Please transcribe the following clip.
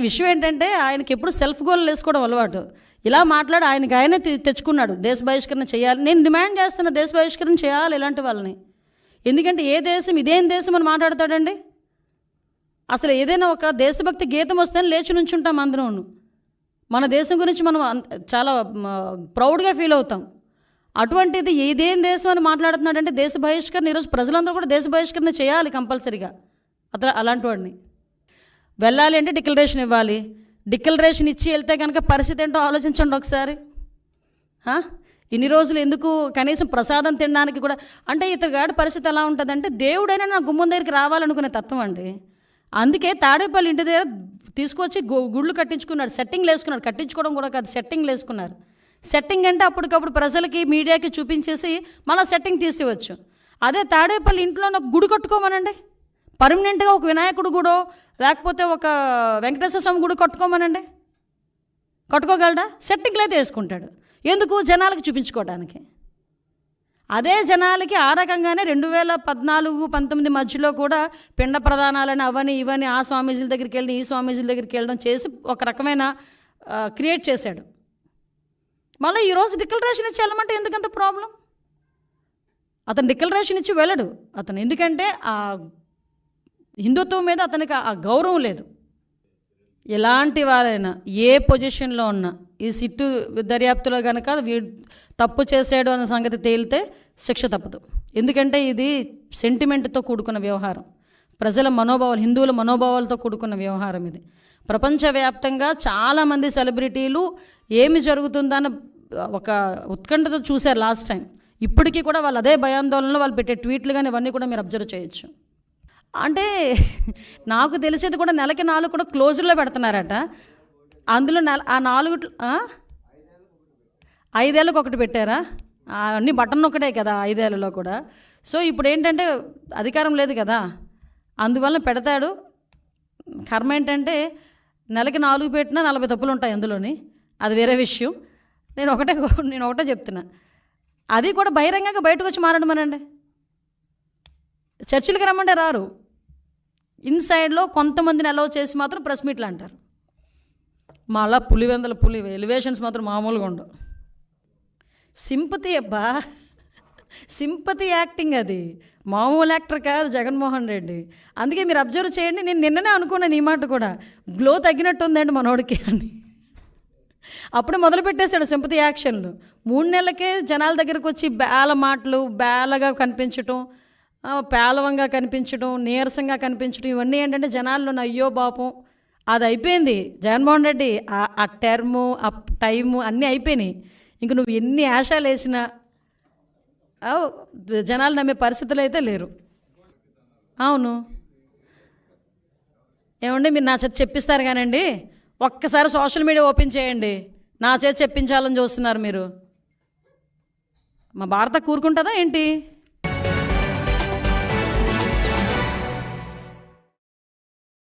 విషయం ఏంటంటే ఆయనకి ఎప్పుడు సెల్ఫ్ గోల్ వేసుకోవడం అలవాటు. ఇలా మాట్లాడి ఆయనకి ఆయనే తె- తెచ్చుకున్నాడు. దేశ బహిష్కరణ చేయాలి. నేను డిమాండ్ చేస్తున్న దేశ బహిష్కరణ చేయాలి ఇలాంటి వాళ్ళని. ఎందుకంటే ఏ దేశం ఇదేం దేశం అని మాట్లాడతాడండి? అసలు ఏదైనా ఒక దేశభక్తి గీతం వస్తే లేచి నుంచుంటాం అందరం మన దేశం గురించి మనం అంత- చాలా ప్రౌడ్గా ఫీల్ అవుతాం. అటువంటిది ఏదేం దేశం అని మాట్లాడుతున్నాడంటే దేశ బహిష్కరణ ఈరోజు ప్రజలందరూ కూడా దేశ బహిష్కరణ చేయాలి కంపల్సరీగా. అతను అలాంటి వాడిని. వెళ్ళాలి అంటే డిక్లరేషన్ ఇవ్వాలి. డిక్లరేషన్ ఇచ్చి వెళ్తే కనుక పరిస్థితి ఏంటో ఆలోచించండి ఒకసారి. ఇన్ని రోజులు ఎందుకు కనీసం ప్రసాదం తినడానికి కూడా అంటే ఇతని గాడి పరిస్థితి ఎలా ఉంటుందంటే దేవుడైనా నా గుమ్మం దగ్గరికి రావాలనుకునే తత్వం అండి. అందుకే తాడేపల్లి ఇంటి దగ్గర తీసుకొచ్చి గుళ్ళు కట్టించుకున్నాడు. సెట్టింగ్లు వేసుకున్నాడు. కట్టించుకోవడం కూడా కాదు సెట్టింగ్లు వేసుకున్నారు. సెట్టింగ్ అంటే అప్పటికప్పుడు ప్రజలకి మీడియాకి చూపించేసి మళ్ళీ సెట్టింగ్ తీసివచ్చు. అదే తాడేపల్లి ఇంట్లో నాకు గుడి కట్టుకోమనండి. పర్మనెంట్గా ఒక వినాయకుడు గుడో లేకపోతే ఒక వెంకటేశ్వర స్వామి గుడి కట్టుకోమనండి? కట్టుకోగలడా? సెట్టింగ్లు అయితే వేసుకుంటాడు ఎందుకు? జనాలకు చూపించుకోవడానికి. అదే జనాలకి ఆ రకంగానే రెండు వేల పద్నాలుగు పంతొమ్మిది మధ్యలో కూడా పిండ ప్రధానాలని అవని ఇవని ఆ స్వామీజీల దగ్గరికి వెళ్ళి ఈ స్వామీజీల దగ్గరికి వెళ్ళడం చేసి ఒక రకమైన క్రియేట్ చేశాడు. మళ్ళీ ఈరోజు డిక్లరేషన్ ఇచ్చి వెళ్ళమంటే ఎందుకంత ప్రాబ్లం అతను డిక్లరేషన్ ఇచ్చి వెళ్ళడు. అతను ఎందుకంటే ఆ హిందుత్వం మీద అతనికి ఆ గౌరవం లేదు. ఎలాంటి వారైనా ఏ పొజిషన్లో ఉన్నా ఈ సిట్టు దర్యాప్తులో కనుక వీడు తప్పు చేసాడు అన్న సంగతి తేలితే శిక్ష తప్పదు. ఎందుకంటే ఇది సెంటిమెంట్తో కూడుకున్న వ్యవహారం. ప్రజల మనోభావాలు హిందువుల మనోభావాలతో కూడుకున్న వ్యవహారం ఇది. ప్రపంచవ్యాప్తంగా చాలామంది సెలబ్రిటీలు ఏమి జరుగుతుందని ఒక ఉత్కంఠతో చూశారు లాస్ట్ టైం. ఇప్పటికీ కూడా వాళ్ళు అదే భయాందోళనలో వాళ్ళు పెట్టే ట్వీట్లు కానీ ఇవన్నీ కూడా మీరు అబ్జర్వ్ చేయొచ్చు. అంటే నాకు తెలిసేది కూడా నెలకి నాలుగు కూడా క్లోజర్లో పెడుతున్నారట. అందులో నెల ఆ నాలుగు ఐదేళ్ళకి ఒకటి పెట్టారా? అన్ని బటన్ ఒకటే కదా ఐదేళ్ళలో కూడా. సో ఇప్పుడు ఏంటంటే అధికారం లేదు కదా. అందువల్ల పెడతాడు. కర్మ ఏంటంటే నెలకి నాలుగు పెట్టినా నలభై తప్పులు ఉంటాయి అందులోని. అది వేరే విషయం. నేను ఒకటే నేను ఒకటే చెప్తున్నా. అది కూడా బహిరంగంగా బయటకు వచ్చి మారడమనండి? చర్చిలకి రమ్మంటే రారు. ఇన్సైడ్లో కొంతమందిని అలౌ చేసి మాత్రం ప్రెస్ మీట్లు అంటారు. మళ్ళా పులివెందల పులి ఎలివేషన్స్ మాత్రం మామూలుగా ఉండవు. సింపతి అబ్బా సింపతి యాక్టింగ్ అది. మామూలు యాక్టర్ కాదు జగన్మోహన్ రెడ్డి. అందుకే మీరు అబ్జర్వ్ చేయండి నేను నిన్ననే అనుకున్నాను ఈ మాట కూడా. గ్లో తగ్గినట్టు ఉందండి మనోడికి అని. అప్పుడు మొదలు పెట్టేశాడు సింపతి యాక్షన్లు. మూడు నెలలకే జనాల దగ్గరకు వచ్చి బేల మాటలు బేలగా కనిపించటం పేలవంగా కనిపించడం నీరసంగా కనిపించడం ఇవన్నీ ఏంటంటే జనాల్లో అయ్యో పాపం. అది అయిపోయింది. జగన్మోహన్ రెడ్డి ఆ- ఆ టర్ము ఆ టైము అన్నీ అయిపోయినాయి. ఇంక నువ్వు ఎన్ని ఆశాలు వేసినా జనాలు నమ్మే పరిస్థితులు అయితే లేరు. అవును. ఏమండి మీరు నా చేత చెప్పిస్తారు కానండి? ఒక్కసారి సోషల్ మీడియా ఓపెన్ చేయండి. నా చేత చెప్పించాలని చూస్తున్నారు మీరు. మా భారత కూరుకుంటుందా ఏంటి?